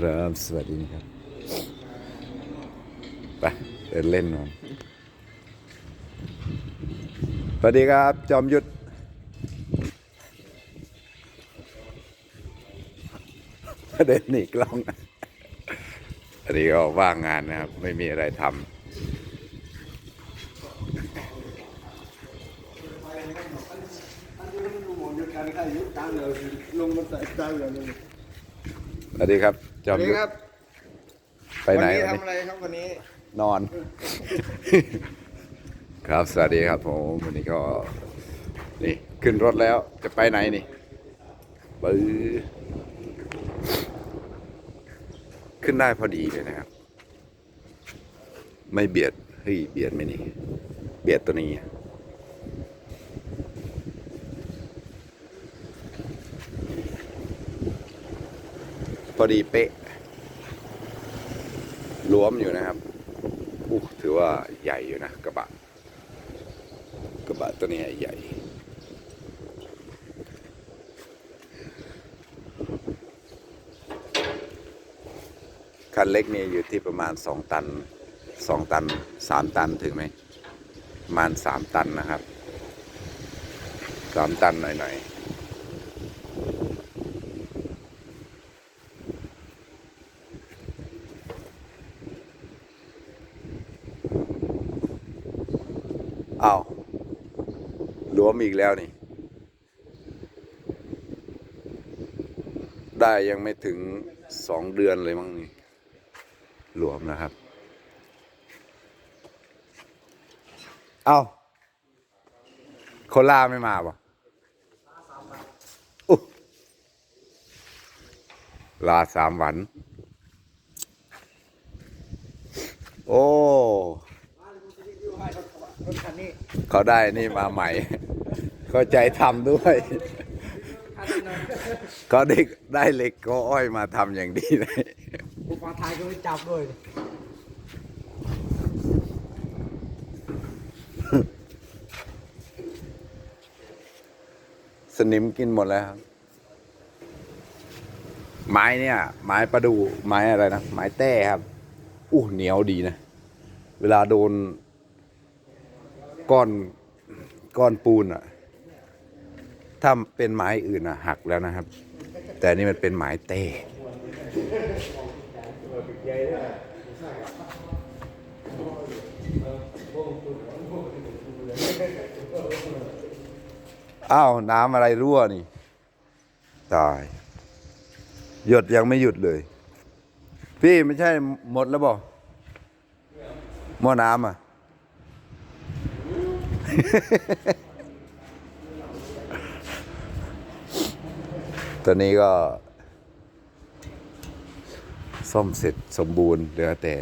ครับ สวัสดีครับ ไปเดินเล่นหนอนสวัสดีครับ จอมยุทธเดินหนีกล้องอันนี้ก็ว่างงานนะครับ ไม่มีอะไรทำสวัสดีครับ จอมยุทธครับไปไหนวัวันทำนี้อะไรครับวันนี้นอน ครับสวัสดีครับผมวันนี้ก็นี่ขึ้นรถแล้วจะไปไหนนี่ปื้อขึ้นได้พอดีเลยนะครับ ไม่เบียดเฮ้ยเบียดไหมนี่เบียดตัวนี้พ อดีเป๊ะหลวมอยู่นะครับอู้ถือว่าใหญ่อยู่นะกระบะ กระบะตัวนี้ใหญ่คันเล็กนี่อยู่ที่ประมาณสองตันสองตันสามตันถึงไหมประมาณสามตันนะครับสามตันหน่อยๆอ้าวหลว มอีกแล้วนี่ ได้ยังไม่ถึงสองเดือนเลยมั้งนี่หลวมนะครับ เอาโคล่าไม่มาป่ะลาสามวัน โอ้ เขาได้นี่มาใหม่ เข้าใจทำด้วยเขาเด็กได้เหล็กก็อ้อยมาทำอย่างดีเลยผู้ปาทายก็ไม่จับด้วยสนิมกินหมดแล้วครับ ไม้เนี่ย ไม้ประดูไม้อะไรนะ ไม้แต้ครับ อู้เหนียวดีนะ เวลาโดน ก้อนก้อนปูนอะ ถ้าเป็นไม้อื่นอะหักแล้วนะครับ แต่นี่มันเป็นไม้แต้อ้าวน้ำอะไรรั่วนี่ ตาย หยดยังไม่หยุดเลย พี่ไม่ใช่หมดแล้วบอกหม้อน้ำอะ ตอนนี้ก็ ซ่อมเสร็จสมบูรณ์เหลือแต่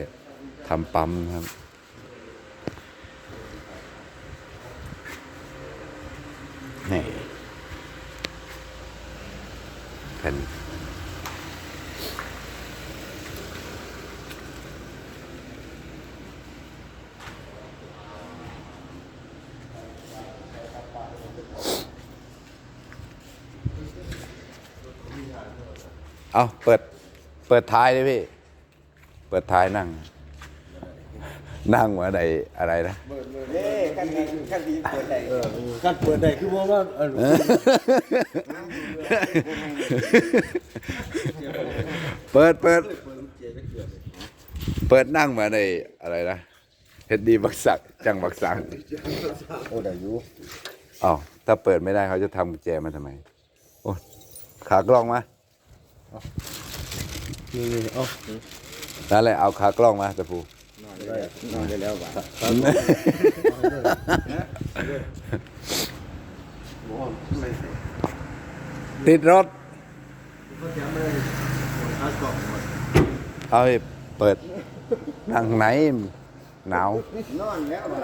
ทำปั๊มครับ นี่แผ่น เอาเปิด เปิดท้ายเลยพี่ เปิดท้ายนั่ง นั่งเหมือนไออะไรนะเอ้กันดีกันดีเปิดได้เออกันเปิดได้คือว่าว่าเออเปิดเปิด เปิดนั่งเหมือนไออะไรนะเฮ็ดดีบักสักจังบักสังโอ้ได้อยู่อ้าวถ้าเปิดไม่ได้เขาจะทำกุญแจมาทำไม โอ้ขากล้องมา นี่นี่เอ้านั่นแหละเอาขากล้องมาตะพูได้นอนได้แล้วว่ะติดรถก็จะไม่คัดกล่องหมดเอาให้เปิดนั่งไหนหนาว นอนแล้วว่ะ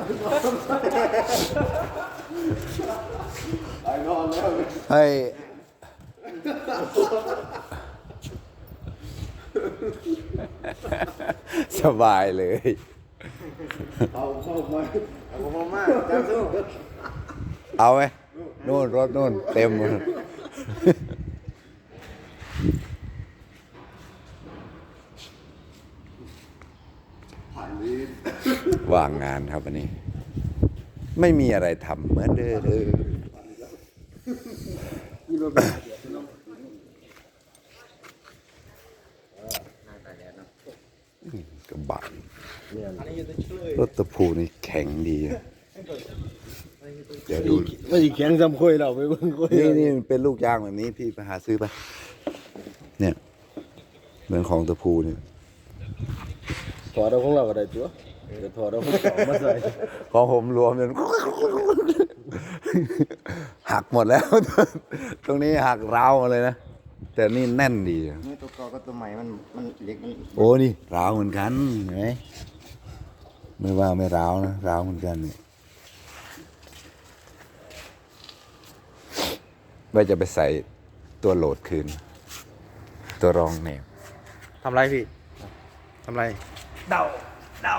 ไอ้นอนแล้วเฮ้ย สบายเลย เอาเข้ามาเอาเข้ามาจ้าสู้เอาไหมนู่นรถนู่นเต็มว่างงานครับวันนี้ ไม่มีอะไรทำเหมือนเดิม ตะพูนี่แข็งดี เดี๋ยวดู ไม่ใช่แข็งซ้ำค่อยเราไปเบิ่งค่อยนี่นี่มันเป็นลูกยางแบบนี้พี่ไปหาซื้อไปเนี่ย เหมือนของตะพูเนี่ยถอดเอาของเราก็ได้ตัวเดี๋ยวถอดเอาของเขามาใส่ของผมรวมเนี่ยหักหมดแล้ว ตรงนี้หักราวมาเลยนะ แต่นี่แน่นดี นี่ตัวก่ากับตัวใหม่มันมันเล็กมัน โอ้นี่ราวเหมือนกันเห็นไหม ไม่ว่าไม่ราวนะราวเหมือนกันเนี่ยว่าจะไปใส่ตัวโหลดคืน ตัวรองแหนบทำไรพี่ทำไร เดาเดา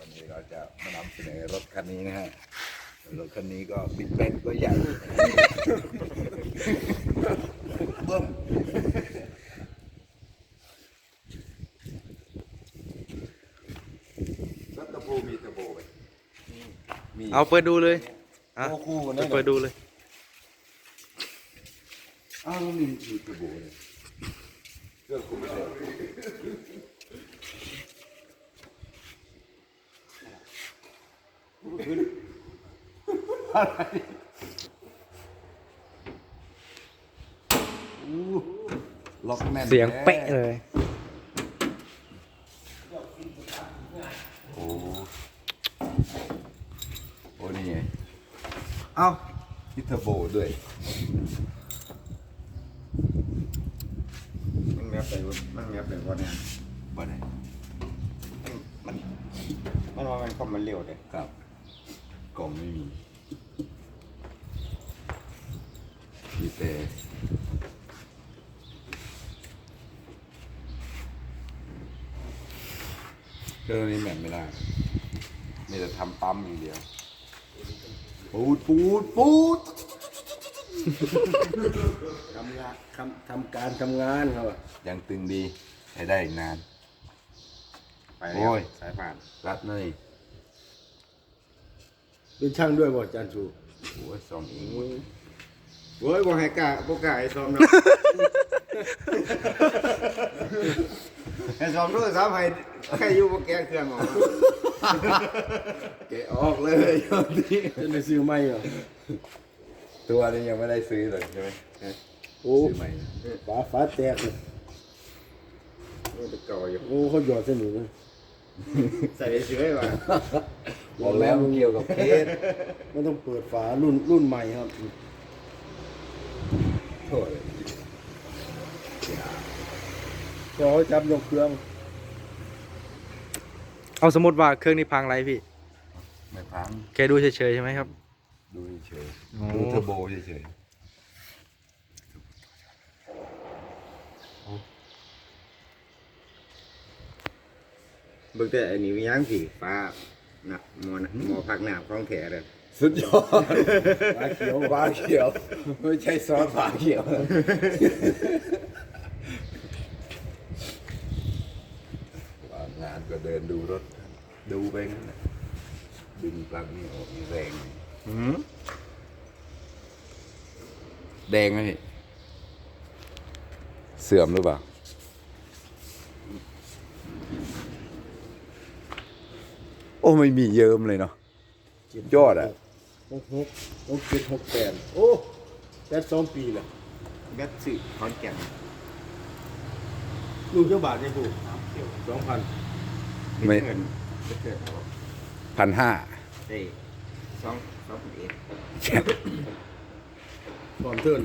วันนี้เราจะมานำเสนอรถคันนี้นะฮะรถคันนี้ก็บิดแบนก็ใหญ่เบิ้ม รถตะโพมีตะโพไหมมีเอาเปิดดูเลยอะโอ้คู่เปินั่ดนเปิดดูเลยอ้าวมีมีตะโพเลยเครื่องคุมเสียง ล็อกแน่นเสียงเป๊ะเลย โอ้โอ้นี่ไงเอ้าพิเทอร์โบด้วยมันแมบไปมันแมบไปว่าเนี่ยบ่ได้มันมันว่ามันก็มันเร็วเลยครับกล่องไม่มีมีแต่ เครื่องนี้แบ่งไม่ได้มีแต่ทำปั๊มอย่างเดียว ปูดปูดปูดทำงานทำทำการทำงานครับยังตึงดีใช้ได้อีกนาน ไปแล้วโอ้ย สายผ่านรัดนี่เป็นช่างด้วยบ่อาจารย์ชูโอ้ยสองอิงโว้ยบ่ให้กล้าบ่กล้าให้ซ้อมเนาะ ให้ซ้อมด้วยซ้ำให้ใครอยู่บ่แก้เครื่องออกมาเกะออกเลยยอดนี้จะได้ซื้อไหมเหรอตัวนี้ยังไม่ได้ซื้อเลยใช่ไหมโอ้ซื้อใหม่ฝาฝาแตกเลยมันตัวเก่าอยู่โอ้เขาหยอดเส้นหนูเลยใส่เฉยๆว่ะบอกแล้วมันเกี่ยวกับเคสมันต้องเปิดฝารุ่นรุ่นใหม่ครับ โทษเลย เดี๋ยวเขาจับยกเครื่องเอาสมมติว่าเครื่องนี้พังไรพี่ ไม่พังแกดูเฉยๆใช่ไหมครับ ดูเฉยโอ้ๆดูเทอร์โบเฉยเบิ่งแต่อันนี้มีหยังสิฟ้านะหมอนะหมอพักน้ำของแท้เลยๆสุดยอดฝาเขียวฝาเขียว ไม่ใช่ซอสฝาเขียวว่างงาน ก็เดินดูรถ ดูไปงั้นแหละดึงปลั๊กนี่ออกนี่แรงแดงไหมพี่เสื่อมหรือเปล่า โอ้ไม่มีเยิ้มเลยเนาะ ยอดอะหกหกหกเจ็ดหกแปดโอ้แปดสองปีแหละแบตสิขอนแก่นลูกเจ้าบาทได้ผูกสองพัน ไม่ เกินเกินเอาพันห้าได้สองสองพันเอ็ด ก่อนเทิร์น